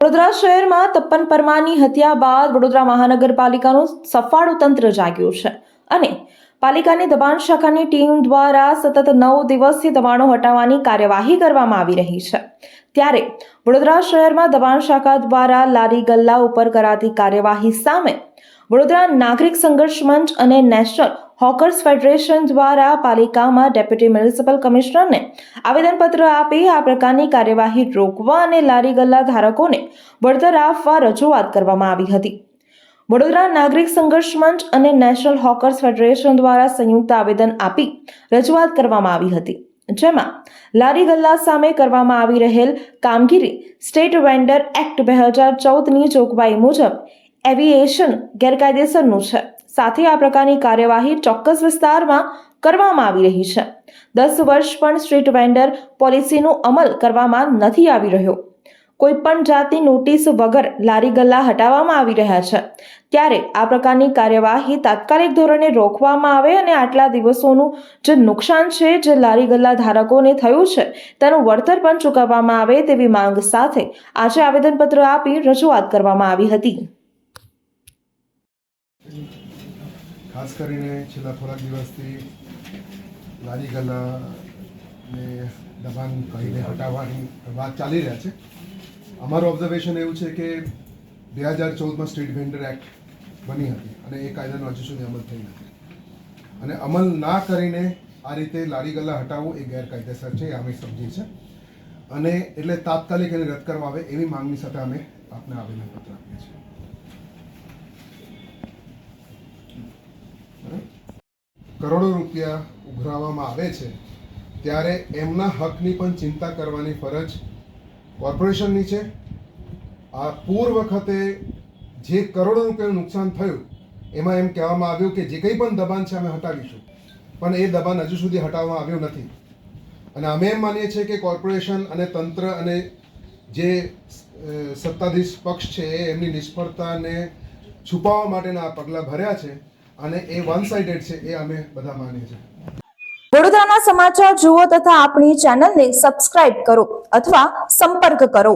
વડોદરા શહેરમાં તપ્પન પરમારની હત્યા બાદ વડોદરા મહાનગરપાલિકાનું સફાળું તંત્ર જાગ્યું છે. અને પાલિકાની દબાણ શાખાની ટીમ દ્વારા સતત નવ દિવસથી દબાણો હટાવવાની કાર્યવાહી કરવામાં આવી રહી છે. ત્યારે વડોદરા શહેરમાં દબાણ શાખા દ્વારા લારી ગલ્લા ઉપર કરાતી કાર્યવાહી સામે વડોદરા નાગરિક સંઘર્ષ મંચ અને નેશનલ હોકર્સ ફેડરેશન દ્વારા પાલિકામાં ડેપ્યુટી મ્યુનિસિપલ કમિશનરને આવેદનપત્ર આપી આ પ્રકારની કાર્યવાહી રોકવા અને લારી ગલ્લા ધારકોને વળતર આપવા રજૂઆત કરવામાં આવી હતી. વડોદરા નાગરિક સંઘર્ષ મંચ અને નેશનલ હોકર્સ ફેડરેશન દ્વારા સંયુક્ત આવેદન આપી રજૂઆત કરવામાં આવી હતી, જેમાં લારી ગલ્લા સામે કરવામાં આવી રહેલ કામગીરી સ્ટેટ વેન્ડર એક્ટ બે હજાર ચૌદની જોગવાઈ મુજબ એવિએશન ગેરકાયદેસરનું છે. સાથે આ પ્રકારની કાર્યવાહી ચોક્કસ વિસ્તારમાં કરવામાં આવી રહી છે. દસ વર્ષ પણ સ્ટ્રીટ વેન્ડર પોલિસીનો અમલ કરવામાં નથી આવી રહ્યો. કોઈ પણ જાતની નોટિસ વગર લારી ગલ્લા હટાવવામાં આવી રહ્યા છે. ત્યારે આ પ્રકારની કાર્યવાહી તાત્કાલિક ધોરણે રોકવામાં આવે અને આટલા દિવસોનું જે નુકસાન છે, જે લારી ગલ્લા ધારકોને થયું છે, તેનું વળતર પણ ચૂકવવામાં આવે તેવી માંગ સાથે આજે આવેદનપત્ર આપી રજૂઆત કરવામાં આવી હતી. ખાસ કરીને છેલ્લા થોડાક દિવસથી લારી ગલ્લાને દબાણ કરીને હટાવવાની વાત ચાલી રહ્યા છે. અમારું ઓબ્ઝર્વેશન એવું છે કે બે હજાર ચૌદમાં સ્ટ્રીટ વેન્ડર એક્ટ બની હતી અને એ કાયદાનો હજુ સુધી અમલ થઈ નથી. અને અમલ ના કરીને આ રીતે લારી ગલ્લા હટાવવું એ ગેરકાયદેસર છે, એ અમે સમજીએ છીએ. અને એટલે તાત્કાલિક એને રદ કરવા આવે એવી માંગણી સાથે અમે આપને આવેદનપત્ર આપીએ છીએ. કરોડો રૂપિયા ઉઘરાવવામાં આવે છે, ત્યારે એમના હકની પણ ચિંતા કરવાની ફરજ કોર્પોરેશનની છે. આ પૂર વખતે જે કરોડો રૂપિયાનું નુકસાન થયું, એમાં એમ કહેવામાં આવ્યું કે જે કંઈ પણ દબાણ છે અમે હટાવીશું, પણ એ દબાણ હજુ સુધી હટાવવામાં આવ્યું નથી. અને અમે એમ માનીએ છીએ કે કોર્પોરેશન અને તંત્ર અને જે સત્તાધીશ પક્ષ છે એમની નિષ્ફળતાને છુપાવવા માટેના આ પગલાં ભર્યા છે. અને એ વન સાઇડેડ છે, એ અમે બધા માનીએ છીએ. વડોદરાના સમાચાર જુઓ તથા આપણી ચેનલને સબસ્ક્રાઇબ કરો અથવા સંપર્ક કરો.